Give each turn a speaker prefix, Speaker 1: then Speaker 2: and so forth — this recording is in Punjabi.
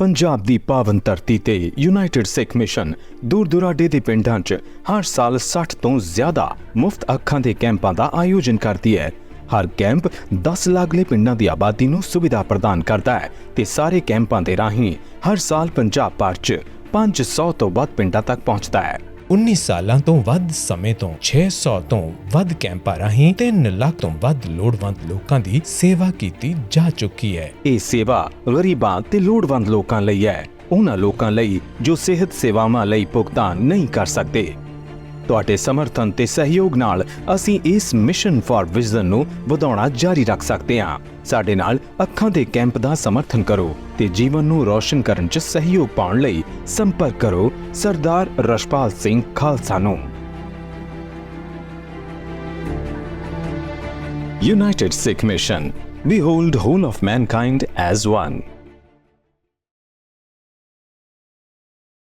Speaker 1: ਪੰਜਾਬ ਦੀ ਪਾਵਨ ਧਰਤੀ ਤੇ ਯੂਨਾਈਟਿਡ ਸਿੱਖ ਮਿਸ਼ਨ ਦੂਰ ਦੁਰਾਡੇ ਦੇ ਪਿੰਡਾਂ 'ਚ ਹਰ ਸਾਲ 60 ਤੋਂ ਜ਼ਿਆਦਾ ਮੁਫਤ ਅੱਖਾਂ ਦੇ ਕੈਂਪਾਂ ਦਾ ਆਯੋਜਨ ਕਰਦੀ ਹੈ। ਹਰ ਕੈਂਪ 10 ਲਾਗਲੇ ਪਿੰਡਾਂ ਦੀ ਆਬਾਦੀ ਨੂੰ ਸੁਵਿਧਾ ਪ੍ਰਦਾਨ ਕਰਦਾ ਹੈ ਤੇ ਸਾਰੇ ਕੈਂਪਾਂ ਦੇ ਰਾਹੀਂ ਹਰ ਸਾਲ ਪੰਜਾਬ ਭਰ 'ਚ 500 ਤੋਂ ਵੱਧ ਪਿੰਡਾਂ ਤੱਕ ਪਹੁੰਚਦਾ ਹੈ।
Speaker 2: 19 ਸਾਲਾਂ ਤੋਂ ਵੱਧ ਸਮੇਂ ਤੋਂ 600 ਤੋਂ ਵੱਧ ਕੈਂਪਾਂ ਰਾਹੀਂ 3 ਲੱਖ ਤੋਂ ਵੱਧ ਲੋੜਵੰਦ ਲੋਕਾਂ ਦੀ ਸੇਵਾ ਕੀਤੀ ਜਾ ਚੁੱਕੀ ਹੈ।
Speaker 1: ਇਹ ਸੇਵਾ ਗਰੀਬਾਂ ਤੇ ਲੋੜਵੰਦ ਲੋਕਾਂ ਲਈ ਹੈ। ਉਹਨਾਂ ਲੋਕਾਂ ਲਈ ਜੋ ਸਿਹਤ ਸੇਵਾਵਾਂ ਲਈ ਭੁਗਤਾਨ ਨਹੀਂ ਕਰ ਸਕਦੇ। ਤੁਹਾਡੇ ਸਮਰਥਨ ਤੇ ਸਹਿਯੋਗ ਨਾਲ ਅਸੀਂ ਇਸ ਮਿਸ਼ਨ ਫਾਰ ਵਿਜ਼ਨ ਨੂੰ ਵਧਾਉਣਾ ਜਾਰੀ ਰੱਖ ਸਕਦੇ ਹਾਂ ਸਾਡੇ ਨਾਲ ਅੱਖਾਂ ਦੇ ਕੈਂਪ ਦਾ ਸਮਰਥਨ ਕਰੋ ਤੇ ਜੀਵਨ ਨੂੰ ਰੌਸ਼ਨ ਕਰਨ 'ਚ ਸਹਿਯੋਗ ਪਾਉਣ ਲਈ ਸੰਪਰਕ ਕਰੋ ਸਰਦਾਰ ਰਸ਼ਪਾਲ ਸਿੰਘ ਖਾਲਸਾ ਨੂੰ United Sikh Mission. Behold whole of mankind as one.